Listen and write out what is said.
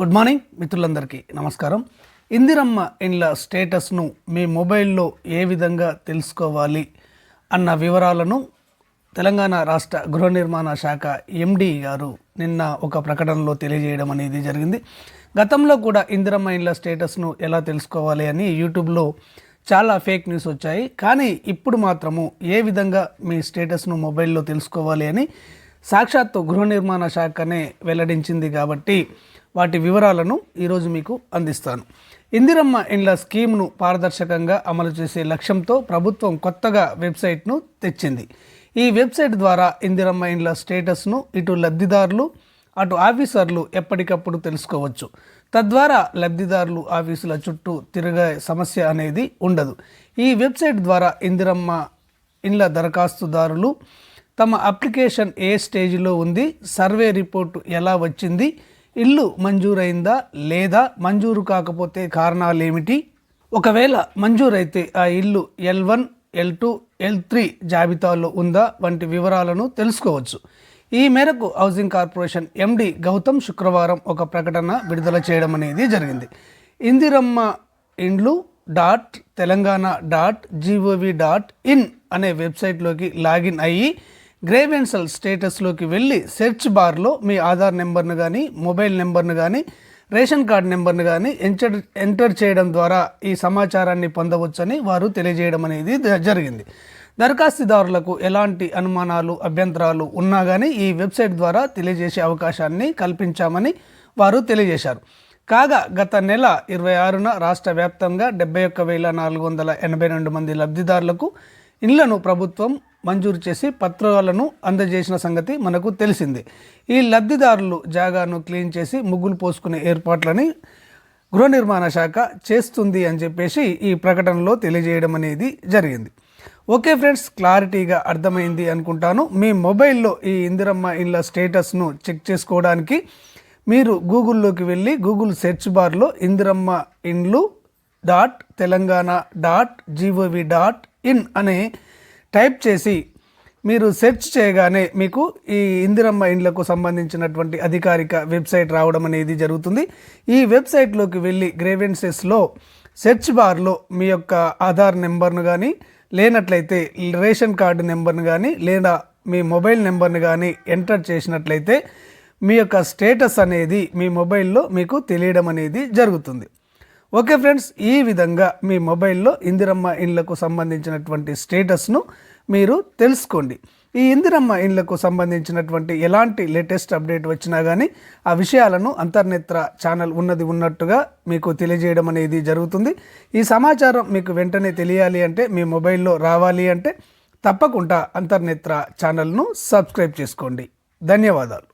Good morning మిత్రులందరికీ నమస్కారం. ఇందిరమ్మ ఇండ్ల స్టేటస్ను మీ మొబైల్లో ఏ విధంగా తెలుసుకోవాలి అన్న వివరాలను తెలంగాణ రాష్ట్ర గృహ నిర్మాణ శాఖ ఎండి గారు నిన్న ఒక ప్రకటనలో తెలియజేయడం అనేది జరిగింది. గతంలో కూడా ఇందిరమ్మ ఇండ్ల స్టేటస్ను ఎలా తెలుసుకోవాలి అని యూట్యూబ్లో చాలా ఫేక్ న్యూస్ వచ్చాయి. కానీ ఇప్పుడు మాత్రము ఏ విధంగా మీ స్టేటస్ను మొబైల్లో తెలుసుకోవాలి అని సాక్షాత్తు గృహ నిర్మాణ శాఖనే వెల్లడించింది కాబట్టి వాటి వివరాలను ఈరోజు మీకు అందిస్తాను. ఇందిరమ్మ ఇండ్ల స్కీమ్ను పారదర్శకంగా అమలు చేసే లక్ష్యంతో ప్రభుత్వం కొత్తగా వెబ్సైట్ను తెచ్చింది. ఈ వెబ్సైట్ ద్వారా ఇందిరమ్మ ఇండ్ల స్టేటస్ను ఇటు లబ్ధిదారులు అటు ఆఫీసర్లు ఎప్పటికప్పుడు తెలుసుకోవచ్చు. తద్వారా లబ్ధిదారులు ఆఫీసుల చుట్టూ తిరిగే సమస్య అనేది ఉండదు. ఈ వెబ్సైట్ ద్వారా ఇందిరమ్మ ఇండ్ల దరఖాస్తుదారులు తమ అప్లికేషన్ ఏ స్టేజ్లో ఉంది? సర్వే రిపోర్టు ఎలా వచ్చింది? ఇల్లు మంజూరైందా లేదా? మంజూరు కాకపోతే కారణాలు ఏమిటి ఒకవేళ మంజూరైతే ఆ ఇల్లు L one L two L three జాబితాలో ఉందా? వంటి వివరాలను తెలుసుకోవచ్చు. ఈ మేరకు హౌసింగ్ కార్పొరేషన్ ఎండి గౌతమ్ శుక్రవారం ఒక ప్రకటన విడుదల చేయడం అనేది జరిగింది. ఇందిరమ్మ ఇండ్లు dot Telangana dot GOV dot in అనే వెబ్సైట్లోకి లాగిన్ అయ్యి గ్రేవెన్సల్ స్టేటస్లోకి వెళ్ళి సెర్చ్ బార్లో మీ ఆధార్ నెంబర్ను కానీ మొబైల్ నెంబర్ను కానీ రేషన్ కార్డ్ నెంబర్ను కానీ ఎంటర్ ఎంటర్ చేయడం ద్వారా ఈ సమాచారాన్ని పొందవచ్చని వారు తెలియజేయడం అనేది జ- జరిగింది. దరఖాస్తుదారులకు ఎలాంటి అనుమానాలు అభ్యంతరాలు ఉన్నా కానీ ఈ వెబ్సైట్ ద్వారా తెలియజేసే అవకాశాన్ని కల్పించామని వారు తెలియజేశారు. కాగా గత నెల ఇరవై ఆరున రాష్ట్ర వ్యాప్తంగా డెబ్బై ఒక్క వేల నాలుగు వందల ఎనభై రెండు మంది లబ్ధిదారులకు ఇళ్ళను ప్రభుత్వం మంజూరు చేసి పత్రాలను అందజేసిన సంగతి మనకు తెలిసిందే. ఈ లబ్ధిదారులు జాగాను క్లీన్ చేసి ముగ్గులు పోసుకునే ఏర్పాట్లని గృహ నిర్మాణ శాఖ చేస్తుంది అని చెప్పేసి ఈ ప్రకటనలో తెలియజేయడం అనేది జరిగింది. ఓకే ఫ్రెండ్స్ క్లారిటీగా అర్థమైంది అనుకుంటాను. మీ మొబైల్లో ఈ ఇందిరమ్మ ఇళ్ళ స్టేటస్ను చెక్ చేసుకోవడానికి మీరు గూగుల్లోకి వెళ్ళి గూగుల్ సెర్చ్ బార్లో ఇందిరమ్మ ఇండ్లు dot Telangana dot GOV dot in అనే టైప్ చేసి మీరు సెర్చ్ చేయగానే మీకు ఈ ఇందిరమ్మ ఇండ్లకు సంబంధించినటువంటి అధికారిక వెబ్సైట్ రావడం అనేది జరుగుతుంది. ఈ వెబ్సైట్లోకి వెళ్ళి గ్రేవెన్సెస్లో సెర్చ్ బార్లో మీ యొక్క ఆధార్ నెంబర్ను కానీ లేనట్లయితే రేషన్ కార్డు నెంబర్ను కానీ లేదా మీ మొబైల్ నెంబర్ను కానీ ఎంటర్ చేసినట్లయితే మీ యొక్క స్టేటస్ అనేది మీ మొబైల్లో మీకు తెలియడం అనేది జరుగుతుంది. ఓకే ఫ్రెండ్స్ ఈ విధంగా మీ మొబైల్లో ఇందిరమ్మ ఇండ్లకు సంబంధించినటువంటి స్టేటస్ను మీరు తెలుసుకోండి. ఈ ఇందిరమ్మ ఇండ్లకు సంబంధించినటువంటి ఎలాంటి లేటెస్ట్ అప్డేట్ వచ్చినా కానీ ఆ విషయాలను అంతర్నేత్ర ఛానల్ ఉన్నది ఉన్నట్టుగా మీకు తెలియజేయడం అనేది జరుగుతుంది. ఈ సమాచారం మీకు వెంటనే తెలియాలి అంటే మీ మొబైల్లో రావాలి అంటే తప్పకుండా అంతర్నేత్ర ఛానల్ను సబ్స్క్రైబ్ చేసుకోండి. ధన్యవాదాలు.